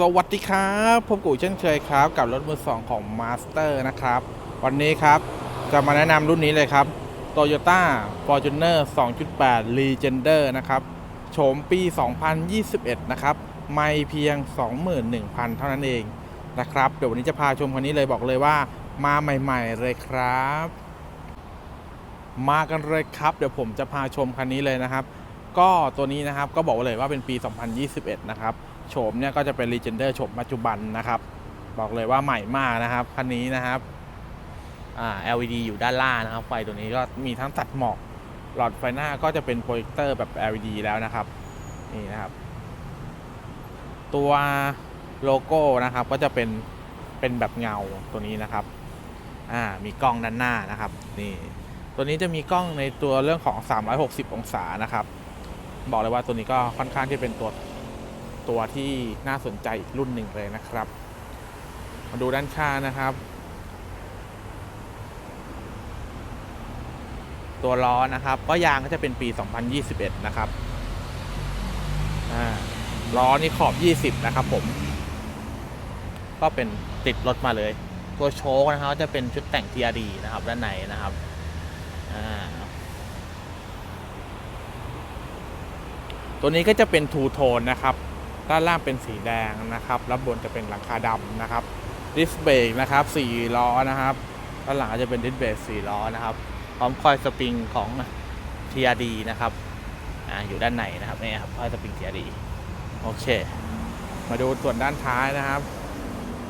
สวัสดีครับพบกูเช่นเคยครับ กับรถมือสองของ Master นะครับ วันนี้ครับ จะมาแนะนำรุ่นนี้เลยครับ Toyota Fortuner 2.8 Legender นะครับ โฉมปี 2021 นะครับ ไม่เพียง 21,000 เท่านั้นเองนะครับ เดี๋ยววันนี้จะพาชมคันนี้เลยบอกเลยว่า มาใหม่ ๆ เลยครับ มากันเลยครับ เดี๋ยวผมจะพาชมคันนี้เลยนะครับ ก็ตัวนี้นะครับก็บอกเลยว่าเป็นปี 2021 นะครับ โฉมเนี่ยก็จะเป็น Legender โฉมปัจจุบันนะครับ บอกเลยว่าใหม่มากนะครับคันนี้นะครับอ่า LED อยู่ด้านล่างนะครับ ไฟตัวนี้ก็มีทั้งตัดหมอก หลอดไฟหน้าก็จะเป็นโปรเจคเตอร์แบบ LED แล้วนะครับ นี่นะครับ ตัวโลโก้นะครับก็จะเป็นเป็นแบบเงาตัวนี้นะครับ อ่า มีกล้องด้านหน้านะครับ นี่ ตัวนี้จะมีกล้องในตัวเรื่องของ 360 องศานะครับ บอกเลยว่าตัวนี้ก็ค่อนข้างที่เป็นตัว ตัวที่น่าสนใจอีกรุ่นหนึ่งเลยนะครับ มาดูด้านข้างนะครับ ตัวล้อนะครับ ก็ยางก็จะเป็นปี 2021 นะครับล้อนี่ขอบ 20 นะครับผม ก็เป็นติดรถมาเลย ตัวโชคนะครับจะเป็นชุดแต่ง TRD นะครับด้านในนะครับตัวนี้ก็จะเป็นทูโทนนะครับ ด้านล่างเป็นสีแดงนะครับแล้วบนจะเป็นหลังคาดำนะครับดิสเบรกนะครับ4ล้อนะครับด้านหลังก็จะเป็นดิสเบรก4ล้อนะครับ พร้อมคอยสปริงของ TRD นะครับออยู่ด้านในนะครับนี่ครับคอยสปริง TRD โอเค มาดูส่วนด้านท้ายนะครับ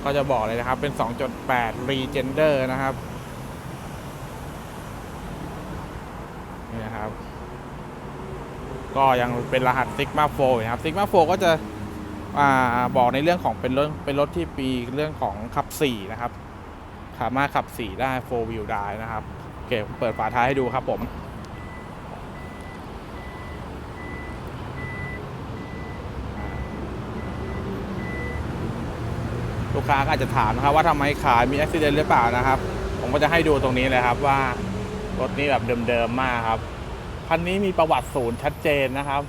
ก็จะบอกเลยนะครับเป็น 2.8 Regender นะครับนี่นะครับ ก็ยังเป็นรหัส Sigma 4นะครับ Sigma 4ก็จะ บอกในเรื่องของเป็นรถเป็นรถที่ปีเรื่องของขับ4นะครับสามารถขับ4ได้4 wheel ได้นะครับโอเคผมเปิดฝาท้ายให้ดูครับผมลูกค้าก็อาจจะถามนะครับว่าทำไมขายมีอุบิเหตุหรือเปล่านะครับ ผมก็จะให้ดูตรงนี้เลยครับว่ารถนี้แบบเดิมๆมากครับคันนี้มีประวัติศูนย์ชัดเจนนะครับ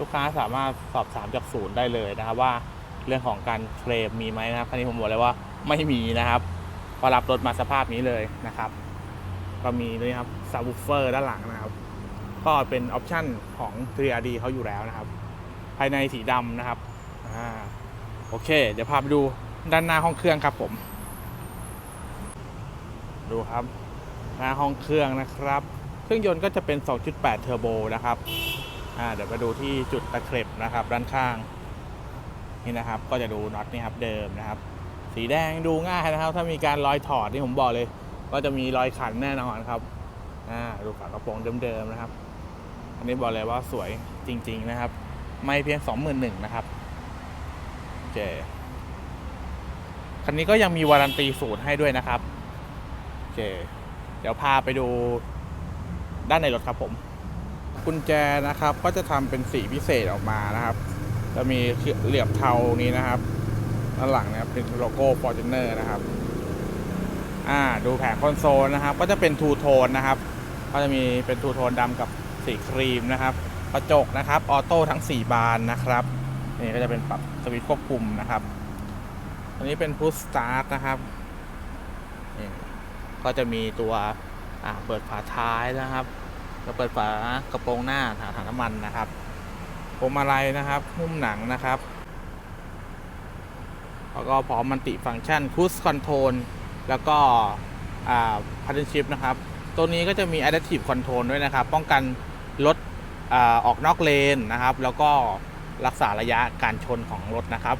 ลูกค้าสามารถสอบถามจากศูนย์ได้เลยนะครับว่าเรื่องของการเคลมมีไหมนะครับคันนี้ผมบอกเลยว่าไม่มีนะครับพอรับรถมาสภาพนี้เลยนะครับ ก็มีนี่ครับซับวูเฟอร์ด้านหลังนะครับ ก็เป็นออปชั่นของ 3RD เขาอยู่แล้วนะครับ ภายในสีดำนะครับอ่าโอเค เดี๋ยวพาไปดูด้านหน้าห้องเครื่องครับผม ดูครับ หน้าห้องเครื่องนะครับ เครื่องยนต์ก็จะเป็น 2.8 เทอร์โบนะครับ อ่าเดี๋ยวมาดูที่จุดตะเข็บนะครับ ด้านข้างนี่นะครับ ก็จะดูน็อตนี่ครับเดิมนะครับ สีแดงดูง่ายนะครับ ถ้ามีการรอยถอดนี่ผมบอกเลย ก็จะมีรอยขันแน่นอนครับอ่าดูฝากระโปรงเดิมๆนะครับ อันนี้บอกเลยว่าสวยจริง ๆนะครับ ไม่เพียง 21,000นะครับโอเคคันนี้ก็ยังมีวารันตีสูตรให้ด้วยนะครับโอเคเดี๋ยวพาไปดูด้านในรถครับผม กุญแจนะครับ ก็จะทำเป็นสีพิเศษออกมานะครับ จะมีเหลี่ยมเทานี้นะครับด้านหลังนะครับเป็นโลโก้ Fortuner นะครับอ่าดูแผงคอนโซลนะครับ ก็จะเป็นทูโทนนะครับ ก็จะมีเป็นทูโทนดำกับสีครีมนะครับ กระจกนะครับออโต้ทั้ง 4 บานนะครับนี่ก็จะเป็นปรับสวิตช์ควบคุมนะครับอันนี้เป็นพุชสตาร์ทนะครับนี่ก็จะมีตัวอ่าเปิดฝาท้ายนะครับ เปิดฝากระโปรงหน้าถังถังน้ำมันนะครับพวงมาลัยนะครับหุ้มหนังนะครับ แล้วก็พร้อมมันติฟังก์ชันคูสคอนโทรลแล้วก็อ่าพัฒนชิพนะครับ ตัวนี้ก็จะมี Adaptive Control ด้วยนะครับ ป้องกันรถอออกนอกเลนนะครับ แล้วก็รักษาระยะการชนของรถนะครับ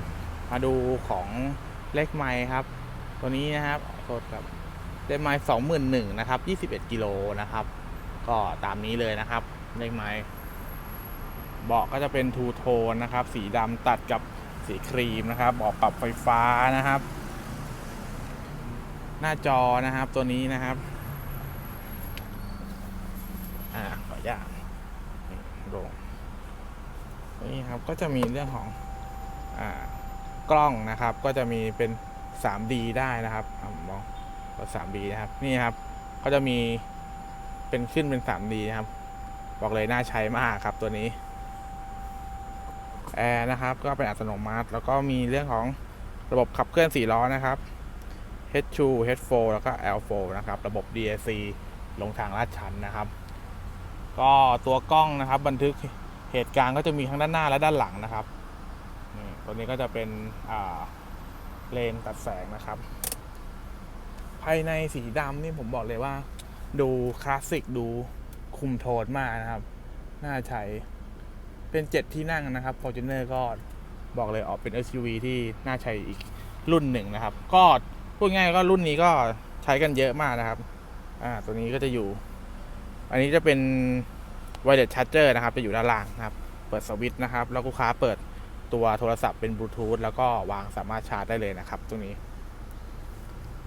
มาดูของเลขไมล์ครับ ตัวนี้นะครับโทษครับเลขไมล์สองหมื่นหนึ่งนะครับยี่สิบเอ็ดกิโลนะครับ ก็ตามนี้เลยนะครับ เลขไมล์เบาะก็จะเป็นทูโทนนะครับ สีดำตัดกับสีครีมนะครับเบาะปรับไฟฟ้านะครับ หน้าจอนะครับตัวนี้นะครับอ่าขออนุญาตนี่ลงนี่ครับก็จะมีเรื่องของอ่ากล้องนะครับ ก็จะมีเป็น 3D ได้นะครับอะมองก็ 3D นะครับ นี่ครับ ก็จะมี เป็นขึ้นเป็น 3D นะครับ บอกเลยน่าใช้มากครับตัวนี้แอร์นะครับ ก็เป็นอัตโนมัติ แล้วก็มีเรื่องของระบบขับเคลื่อน4ล้อนะครับ H2 H4 แล้วก็ L4 นะครับ ระบบ DAC ลงทางลาดชันนะครับ ก็ตัวกล้องนะครับ บันทึกเหตุการณ์ก็จะมีทั้งด้านหน้าและด้านหลังนะครับตัวนี้ก็จะเป็นเลนตัดแสงนะครับ ภายในสีดำนี่ผมบอกเลยว่า ดูคลาสสิกดูคุมโทนมากนะครับ น่าใช้เป็นเจ็ดที่นั่งนะครับ Fortuner ก็บอกเลยออกเป็น SUV ที่น่าใช้อีกรุ่นหนึ่งนะครับ ก็พูดง่ายก็รุ่นนี้ก็ใช้กันเยอะมากนะครับ อ่า ตัวนี้ก็จะอยู่ อันนี้จะเป็น wireless charger นะครับ จะอยู่ด้านล่างนะครับ เปิดสวิตช์นะครับ แล้วลูกค้าเปิดตัวโทรศัพท์เป็นบลูทูธแล้วก็วางสามารถชาร์จได้เลยนะครับ ตรงนี้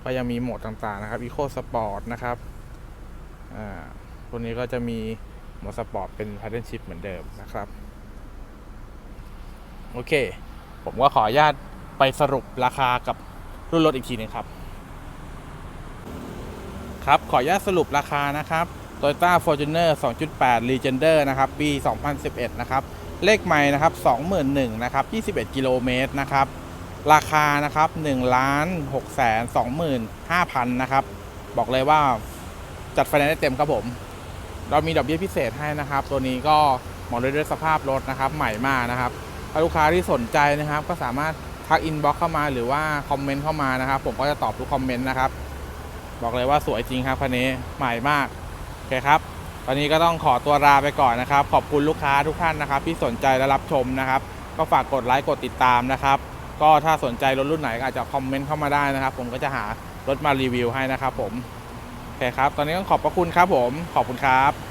ก็ยังมีโหมดต่างๆนะครับ Eco Sport นะครับ อ่าตัวนี้ก็จะมีโหมดสปอร์ตเป็น pattern shift เหมือนเดิมนะครับ โอเค ผมก็ขออนุญาตไปสรุปราคากับรุ่นรถอีกทีหนึงครับ ครับ ขออนุญาตสรุปราคานะครับ Toyota Fortuner 2.8 Legender นะครับ ปี 2011 นะครับ เลขใหม่นะครับ 21,000นะครับ 21 กิโลเมตรนะครับ ราคานะครับ1ล้าน6แสน25,000 นะครับ บอกเลยว่า จัดไฟแนนซ์ได้เต็มครับผม เรามีดอกเบี้ยพิเศษให้นะครับ ตัวนี้ก็เหมาะด้วยสภาพรถนะครับ ใหม่มากนะครับถ้าลูกค้าที่สนใจนะครับ ก็สามารถทักอินบ็อกเข้ามาหรือว่าคอมเมนต์เข้ามานะครับ ผมก็จะตอบทุกคอมเมนต์นะครับ บอกเลยว่าสวยจริงครับคันนี้ใหม่มากโอเคครับตอนนี้ก็ต้องขอตัวลาไปก่อนนะครับ ขอบคุณลูกค้าทุกท่านนะครับ ที่สนใจและรับชมนะครับ ก็ฝากกดไลค์กดติดตามนะครับ ก็ถ้าสนใจรถรุ่นไหนก็อาจจะคอมเมนต์เข้ามาได้นะครับ ผมก็จะหารถมารีวิวให้นะครับผม โอเคครับ ตอนนี้ต้องขอบพระคุณครับผม ขอบคุณครับ